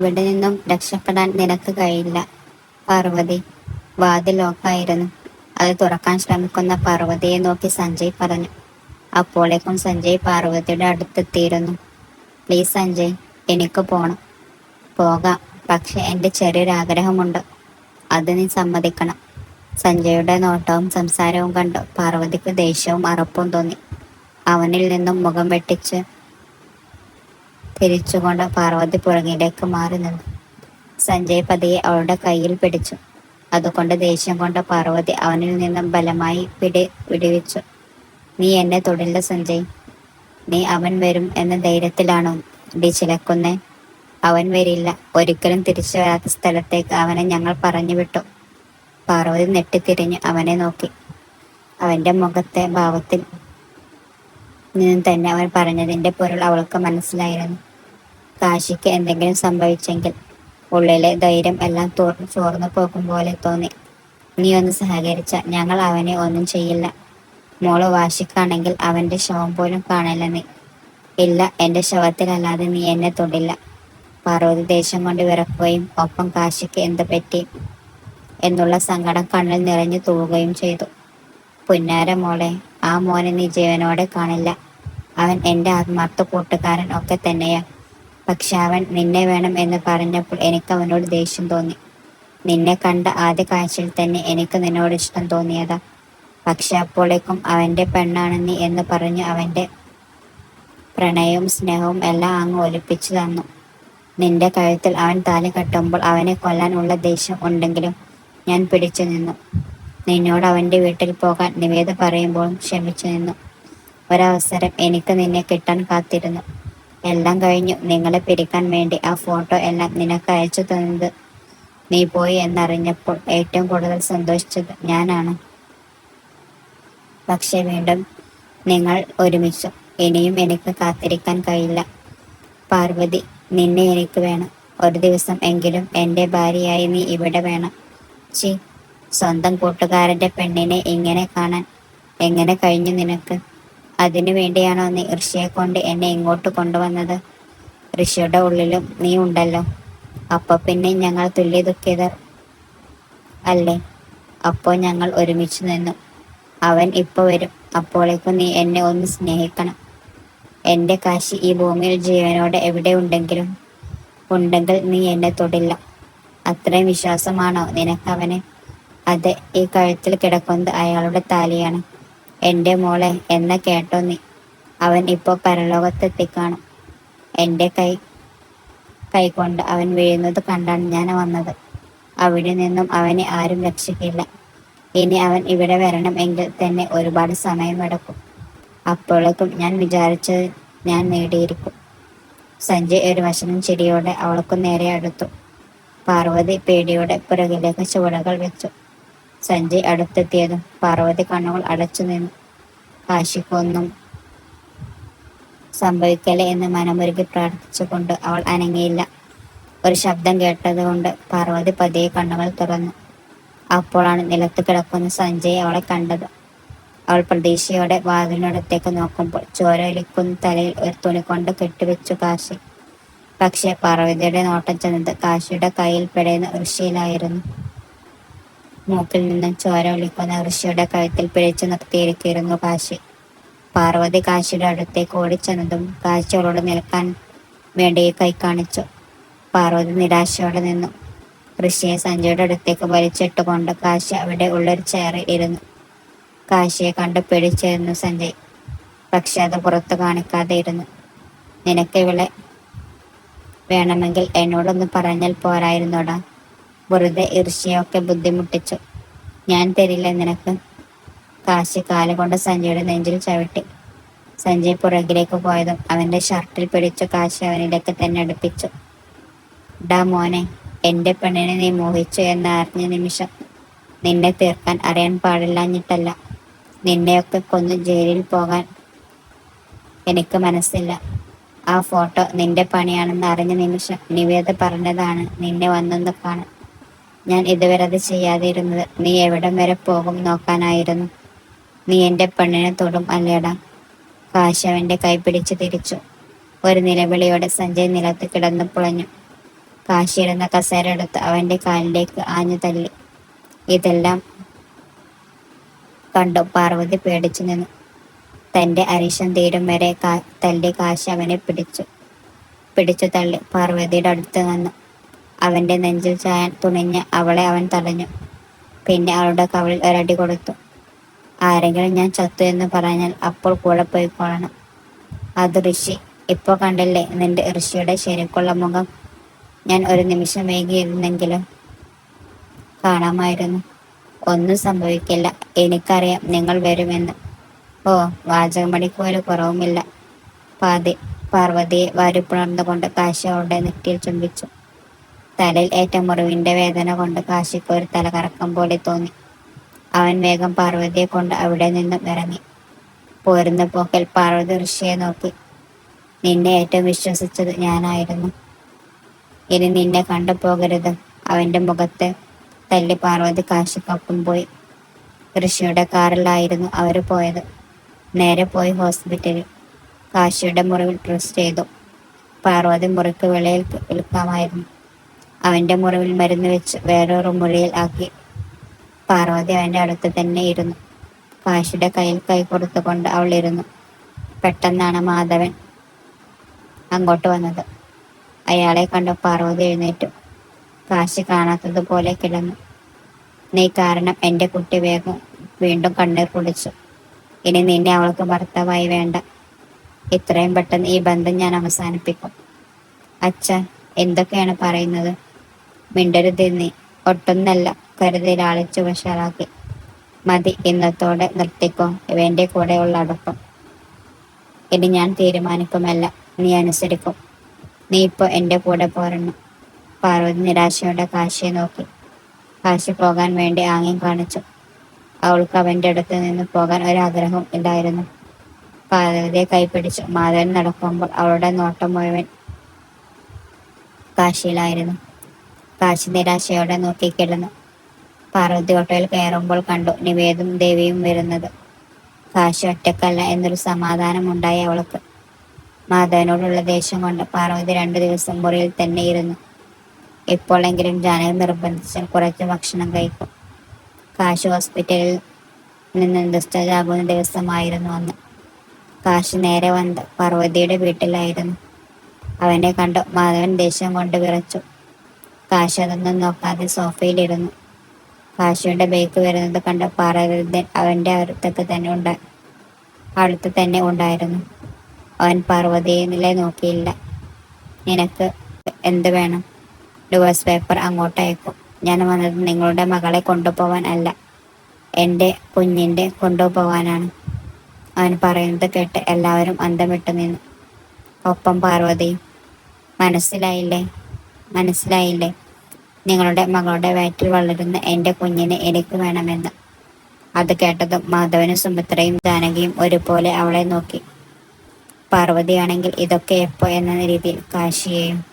ഇവിടെ നിന്നും രക്ഷപ്പെടാൻ നിനക്ക് കഴിയില്ല പാർവതി. വാതിൽ ലോക്കായിരുന്നു അത് തുറക്കാൻ ശ്രമിക്കുന്ന പാർവതിയെ നോക്കി സഞ്ജയ് പറഞ്ഞു. അപ്പോഴേക്കും സഞ്ജയ് പാർവതിയുടെ അടുത്തെത്തിയിരുന്നു. പ്ലീസ് സഞ്ജയ് എനിക്ക് പോകണം പോകാം. പക്ഷെ എന്റെ ചെറിയൊരാഗ്രഹമുണ്ട് അത് നീ സമ്മതിക്കണം. സഞ്ജയുടെ നോട്ടവും സംസാരവും കണ്ട് പാർവതിക്ക് ദേഷ്യവും അറപ്പും തോന്നി. അവനിൽ നിന്നും മുഖം വെട്ടിച്ച് തിരിച്ചുകൊണ്ട് പാർവതി പുറകിലേക്ക് മാറി നിന്നു. സഞ്ജയ് പതിയെ അവളുടെ കയ്യിൽ പിടിച്ചു. അതുകൊണ്ട് ദേഷ്യം കൊണ്ട് പാർവതി അവനിൽ നിന്നും ബലമായി പിടി വിടിവിച്ചു നീ എന്നെ തൊടില്ല സഞ്ജയ്. നീ അവൻ വരും എന്ന ധൈര്യത്തിലാണോ ഡി ചിലക്കുന്നേ? അവൻ വരില്ല. ഒരിക്കലും തിരിച്ചു വരാത്ത സ്ഥലത്തേക്ക് അവനെ ഞങ്ങൾ പറഞ്ഞു വിട്ടു പാർവതി നെട്ടിത്തിരിഞ്ഞ് അവനെ നോക്കി. അവന്റെ മുഖത്തെ ഭാവത്തിൽ നിന്നും തന്നെ അവൻ പറഞ്ഞതിന്റെ പൊരുൾ അവൾക്ക് മനസ്സിലായിരുന്നു. കാശിക്ക് എന്തെങ്കിലും സംഭവിച്ചെങ്കിൽ ഉള്ളിലെ ധൈര്യം എല്ലാം തോർന്നു ചോർന്നു പോകും പോലെ തോന്നി. നീ ഒന്ന് സഹകരിച്ച ഞങ്ങൾ അവനെ ഒന്നും ചെയ്യില്ല. മോൾ വാശിക്കാണെങ്കിൽ അവന്റെ ശവം പോലും കാണില്ല നീ. ഇല്ല എന്റെ ശവത്തിലല്ലാതെ നീ എന്നെ തൊടില്ല. പാർവതി ദേഷ്യം കൊണ്ട് വിറക്കുകയും ഒപ്പം കാശിക്ക് എന്ത് പറ്റി എന്നുള്ള സങ്കടം കണ്ണിൽ നിറഞ്ഞു തൂവുകയും ചെയ്തു. പുന്നാര മോളെ ആ മോനെ നീ ജീവനോടെ കാണില്ല. അവൻ എന്റെ ആത്മാർത്ഥ കൂട്ടുകാരൻ ഒക്കെ തന്നെയാ. പക്ഷെ അവൻ നിന്നെ വേണം എന്ന് പറഞ്ഞപ്പോൾ എനിക്ക് അവനോട് ദേഷ്യം തോന്നി. നിന്നെ കണ്ട ആദ്യ കാഴ്ചയിൽ തന്നെ എനിക്ക് നിന്നോട് ഇഷ്ടം തോന്നിയതാ. പക്ഷെ അപ്പോഴേക്കും അവന്റെ പെണ്ണാണ് നീ എന്ന് പറഞ്ഞ് അവന്റെ പ്രണയവും സ്നേഹവും എല്ലാം അങ്ങ് ഒലിപ്പിച്ചു തന്നു. നിന്റെ കഴുത്തിൽ അവൻ താലി കെട്ടുമ്പോൾ അവനെ കൊല്ലാനുള്ള ദേഷ്യം ഉണ്ടെങ്കിലും ഞാൻ പിടിച്ചു നിന്നു. നിന്നോട് അവന്റെ വീട്ടിൽ പോകാൻ നിവേദ പറയുമ്പോഴും ക്ഷമിച്ചു നിന്നു. ഒരവസരം എനിക്ക് നിന്നെ കിട്ടാൻ കാത്തിരുന്നു. എല്ലാം കഴിഞ്ഞു. നിങ്ങളെ പിരിക്കാൻ വേണ്ടി ആ ഫോട്ടോ എല്ലാം നിനക്ക് അയച്ചു തന്നത് നീ പോയി എന്നറിഞ്ഞപ്പോൾ ഏറ്റവും കൂടുതൽ സന്തോഷിച്ചത് ഞാനാണ്. പക്ഷെ വീണ്ടും നിങ്ങൾ ഒരുമിച്ചു. ഇനിയും എനിക്ക് കാത്തിരിക്കാൻ കഴിയില്ല. പാർവതി നിന്നെ എനിക്ക് വേണം. ഒരു ദിവസം എങ്കിലും എന്റെ ഭാര്യയായി നീ ഇവിടെ വേണം. ചി സ്വന്തം കൂട്ടുകാരന്റെ പെണ്ണിനെ ഇങ്ങനെ കാണാൻ എങ്ങനെ കഴിഞ്ഞു നിനക്ക്? അതിനു വേണ്ടിയാണോ നീ ഋഷിയെ കൊണ്ട് എന്നെ ഇങ്ങോട്ട് കൊണ്ടുവന്നത്? ഋഷിയുടെ ഉള്ളിലും നീ ഉണ്ടല്ലോ. അപ്പൊ പിന്നെ ഞങ്ങൾ തുല്യ ദുഃഖിതർ അല്ലേ? അപ്പോൾ ഞങ്ങൾ ഒരുമിച്ച് നിന്നു. അവൻ ഇപ്പൊ വരും. അപ്പോഴേക്കും നീ എന്നെ ഒന്ന് സ്നേഹിക്കണം. എന്റെ കാശി ഈ ഭൂമിയിൽ ജീവനോടെ എവിടെ ഉണ്ടെങ്കിലും ഉണ്ടെങ്കിൽ നീ എന്നെ തൊടില്ല. അത്രയും വിശ്വാസമാണോ നിനക്കവനെ അതെ ഈ കഴുത്തിൽ കിടക്കുന്നത് അയാളുടെ താലിയാണ്. എന്റെ മോളെ എന്ന കേട്ടോ നീ. അവൻ ഇപ്പോൾ പരലോകത്തെത്തിക്കാണും. എന്റെ കൈ കൈകൊണ്ട് അവൻ വീഴുന്നത് കണ്ടാണ് ഞാൻ വന്നത്. അവിടെ നിന്നും അവനെ ആരും രക്ഷിക്കില്ല. ഇനി അവൻ ഇവിടെ വരണം എങ്കിൽ തന്നെ ഒരുപാട് സമയമെടുക്കും അപ്പോഴേക്കും ഞാൻ വിചാരിച്ചത് ഞാൻ നേടിയിരിക്കും. സഞ്ജയ് ഒരു വശനം ചിരിയോടെ അവൾക്ക് നേരെ അടുത്തു. പാർവതി പേടിയോടെ പുറകിലേക്ക് ചുവടുകൾ വെച്ചു. സഞ്ജയ് അടുത്തെത്തിയതും പാർവതി കണ്ണുകൾ അടച്ചു നിന്നു. കാശിക്കൊന്നും സംഭവിക്കലേ എന്ന് മനമുരുകി പ്രാർത്ഥിച്ചുകൊണ്ട് അവൾ അനങ്ങിയില്ല. ഒരു ശബ്ദം കേട്ടതുകൊണ്ട് പാർവതി പതിയെ കണ്ണുകൾ തുറന്നു. അപ്പോഴാണ് നിലത്ത് കിടക്കുന്ന സഞ്ജയ് അവളെ കണ്ടത്. അവൾ പ്രതീക്ഷയോടെ വാതിലിനടുത്തേക്ക് നോക്കുമ്പോൾ ചോരൊലിക്കുന്ന തലയിൽ ഒരു തുണി കൊണ്ട് കെട്ടിവെച്ചു കാശി. പക്ഷേ പാർവതിയുടെ നോട്ടം ചെന്നത് കാശിയുടെ കയ്യിൽ പെടയുന്ന ഋഷിയിലായിരുന്നു മൂക്കിൽ നിന്നും ചോര ഒലിക്കുന്ന ഋഷിയുടെ കഴുത്തിൽ പിഴച്ചു നിർത്തിയിരിക്കുന്നു കാശി. പാർവതി കാശിയുടെ അടുത്തേക്ക് ഓടിച്ചെന്നതും കാശി നിൽക്കാൻ വേണ്ടി കൈ കാണിച്ചു. പാർവതി നിരാശയോടെ നിന്നു. ഋഷിയെ സഞ്ജയുടെ അടുത്തേക്ക് വലിച്ചിട്ടുകൊണ്ട് കാശി അവിടെ ഉള്ളൊരു ചെയറിൽ ഇരുന്നു. കാശിയെ കണ്ട് പിടിച്ചിരുന്നു സഞ്ജയ്. പക്ഷെ അത് പുറത്തു കാണിക്കാതെ ഇരുന്നു. നിനക്ക് ഇവിടെ വേണമെങ്കിൽ എന്നോടൊന്ന് പറഞ്ഞാൽ പോരായിരുന്നോടാ. വെറുതെ ഇർഷിയൊക്കെ ബുദ്ധിമുട്ടിച്ചു. ഞാൻ തരില്ല നിനക്ക്. കാശി കാലുകൊണ്ട് സഞ്ജയുടെ നെഞ്ചിൽ ചവിട്ടി. സഞ്ജയ് പുറകിലേക്ക് പോയതും അവന്റെ ഷർട്ടിൽ പിടിച്ചു കാശി അവനിടയ്ക്ക് തന്നെ അടുപ്പിച്ചു. ഡാ മോനെ എന്റെ പെണ്ണിനെ നീ മോഹിച്ചു എന്ന് അറിഞ്ഞ നിമിഷം നിന്നെ തീർക്കാൻ അറിയാൻ പാടില്ലാഞ്ഞിട്ടല്ല. നിന്നെയൊക്കെ കൊന്ന് ജയിലിൽ പോകാൻ എനിക്ക് മനസ്സില്ല. ആ ഫോട്ടോ നിന്റെ പണിയാണെന്ന് അറിഞ്ഞ നിമിഷം നിവേദ പറഞ്ഞതാണ് നിന്നെ വന്നൊന്ന് കാണാൻ. ഞാൻ ഇതുവരെ അത് ചെയ്യാതിരുന്നത്. നീ എവിടം വരെ പോകും നോക്കാനായിരുന്നു. നീ എന്റെ പെണ്ണിനെ തൊടും അല്ലേടാ? കാശവന്റെ കൈ പിടിച്ച് തിരിച്ചു. ഒരു നിലവിളിയോടെ സഞ്ജയ് നിലത്ത് കിടന്നു പുളഞ്ഞു. കാശിയിരുന്ന കസേര എടുത്ത് അവന്റെ കാലിലേക്ക് ആഞ്ഞു തള്ളി ഇതെല്ലാം കണ്ടു പാർവതി പേടിച്ചു നിന്നു. തന്റെ അരിശം തീരും വരെ തല്ലി കാശ് അവനെ പിടിച്ചു. പിടിച്ചു തള്ളി പാർവതിയുടെ അടുത്ത് നിന്ന്. അവന്റെ നെഞ്ചിൽ ചായാൻ തുണിഞ്ഞ് അവളെ അവൻ തടഞ്ഞു. പിന്നെ അവളുടെ കവളിൽ ഒരടി കൊടുത്തു. ആരെങ്കിലും ഞാൻ ചത്തു എന്ന് പറഞ്ഞാൽ അപ്പോൾ കൂടെ പോയിക്കൊള്ളണം. അത് ഋഷി ഇപ്പോൾ കണ്ടില്ലേ നിന്റെ ഋഷിയുടെ ശരിക്കുള്ള മുഖം? ഞാൻ ഒരു നിമിഷം വൈകിയിരുന്നെങ്കിലും കാണാമായിരുന്നു. ഒന്നും സംഭവിക്കില്ല. എനിക്കറിയാം നിങ്ങൾ വരുമെന്ന്. ഓ വാചകമടിക്ക് ഒരു കുറവുമില്ല. പാതി പാർവതിയെ വാരിപ്പുണർന്നുകൊണ്ട് കാശി അവളുടെ നെറ്റിയിൽ ചുംബിച്ചു. തലയിൽ ഏറ്റ മുറിവിന്റെ വേദന കൊണ്ട് കാശിക്ക് ഒരു തലകറക്കം പോലെ തോന്നി. അവൻ വേഗം പാർവതിയെ കൊണ്ട് അവിടെ നിന്നും ഇറങ്ങി. പോരുന്ന പോക്കൽ പാർവതി ഋഷിയെ നോക്കി. നിന്നെ ഏറ്റവും വിശ്വസിച്ചത് ഞാനായിരുന്നു. ഇനി നിന്നെ കണ്ടു പോകരുത് അവന്റെ മുഖത്ത് തല്ലി പാർവതി കാശിക്കൊപ്പം പോയി. ഋഷിയുടെ കാറിലായിരുന്നു അവർ പോയത്. നേരെ പോയി ഹോസ്പിറ്റലിൽ. കാശിയുടെ മുറിവിൽ ഡ്രസ് ചെയ്തു. പാർവതി മുറിക്ക് വെളിയിൽ വിൽക്കാമായിരുന്നു അവന്റെ മുറിവിൽ മരുന്ന് വെച്ച് വേറൊരു മുറിയിൽ ആക്കി. പാർവതി അവന്റെ അടുത്ത് തന്നെ ഇരുന്നു. കാശിയുടെ കയ്യിൽ കൈ കൊടുത്തുകൊണ്ട് അവൾ ഇരുന്നു. പെട്ടെന്നാണ് മാധവൻ അങ്ങോട്ട് വന്നത്. അയാളെ കണ്ട് പാർവതി എഴുന്നേറ്റു. കാശി കാണാത്തതുപോലെ കിടന്നു. നീ കാരണം എന്റെ കുട്ടി വേഗം വീണ്ടും കണ്ണീർ കുടിച്ചു. ഇനി നിന്നെ അവൾക്ക് ഭർത്താവായി വേണ്ട. ഇത്രയും പെട്ടെന്ന് ഈ ബന്ധം ഞാൻ അവസാനിപ്പിക്കും. അച്ഛ എന്തൊക്കെയാണ് പറയുന്നത്? മിണ്ടരുത് നീ ഒട്ടൊന്നല്ല കരുതി ലാളിച്ചു വഷാറാക്കി മതി ഇന്നത്തോടെ നിർത്തിക്കോ ഇവന്റെ കൂടെയുള്ള അടുപ്പം. ഇനി ഞാൻ തീരുമാനിക്കുമല്ല നീ അനുസരിക്കും. നീ ഇപ്പോൾ എന്റെ കൂടെ പോരണം. പാർവതി നിരാശയോടെ കാശിയെ നോക്കി. കാശി പോകാൻ വേണ്ടി ആംഗ്യം കാണിച്ചു. അവൾക്ക് അവന്റെ അടുത്ത് നിന്ന് പോകാൻ ഒരാഗ്രഹം ഉണ്ടായിരുന്നു. പാർവതിയെ കൈപിടിച്ചു മാധവൻ നടക്കുമ്പോൾ അവളുടെ നോട്ടം മുഴുവൻ കാശിയിലായിരുന്നു. കാശി നിരാശയോടെ നോക്കിക്കിടന്നു പാർവതി ഓട്ടോയിൽ കയറുമ്പോൾ കണ്ടു നിവേദും ദേവിയും വരുന്നത്. കാശി ഒറ്റക്കല്ല എന്നൊരു സമാധാനമുണ്ടായി അവൾക്ക്. മാധവനോടുള്ള ദേഷ്യം കൊണ്ട് പാർവതി രണ്ടു ദിവസം മുറിയിൽ തന്നെ ഇരുന്നു. എപ്പോഴെങ്കിലും ജാനകി നിർബന്ധിച്ചാൽ കുറച്ച് ഭക്ഷണം കഴിക്കും. കാശി ഹോസ്പിറ്റലിൽ നിന്ന് ഡിസ്ചാർജ് ദിവസമായിരുന്നു അന്ന്. കാശി നേരെ വന്ന് പാർവതിയുടെ വീട്ടിലായിരുന്നു. അവനെ കണ്ടു മാധവൻ ദേഷ്യം കൊണ്ട് വിറച്ചു. കാശി അതൊന്നും നോക്കാതെ സോഫയിലിരുന്നു. കാശിയുടെ ബൈക്ക് വരുന്നത് കണ്ട പാർവതി അവന്റെ അടുത്തൊക്കെ തന്നെ ഉണ്ട അടുത്ത് തന്നെ ഉണ്ടായിരുന്നു. അവൻ പാർവതിയെ നോക്കിയില്ല നിനക്ക് എന്ത് വേണം? ഡിവോഴ്സ് പേപ്പർ അങ്ങോട്ട് അയക്കും. ഞാൻ വന്നത് നിങ്ങളുടെ മകളെ കൊണ്ടുപോവാൻ അല്ല എന്റെ കുഞ്ഞിന്റെ കൊണ്ടുപോവാനാണ്. അവൻ പറയുന്നത് കേട്ട് എല്ലാവരും അന്തം വിട്ടു നിന്നു ഒപ്പം പാർവതിയും മനസ്സിലായില്ലേ? മനസ്സിലായില്ലേ? നിങ്ങളുടെ മകളുടെ വയറ്റിൽ വളരുന്ന എന്റെ കുഞ്ഞിനെ എനിക്ക് വേണമെന്ന്. അത് കേട്ടതും മാധവനും സുമിത്രയും ജാനകിയും ഒരുപോലെ അവളെ നോക്കി. പാർവതിയാണെങ്കിൽ ഇതൊക്കെ എപ്പോ എന്ന രീതിയിൽ കാശിയെയും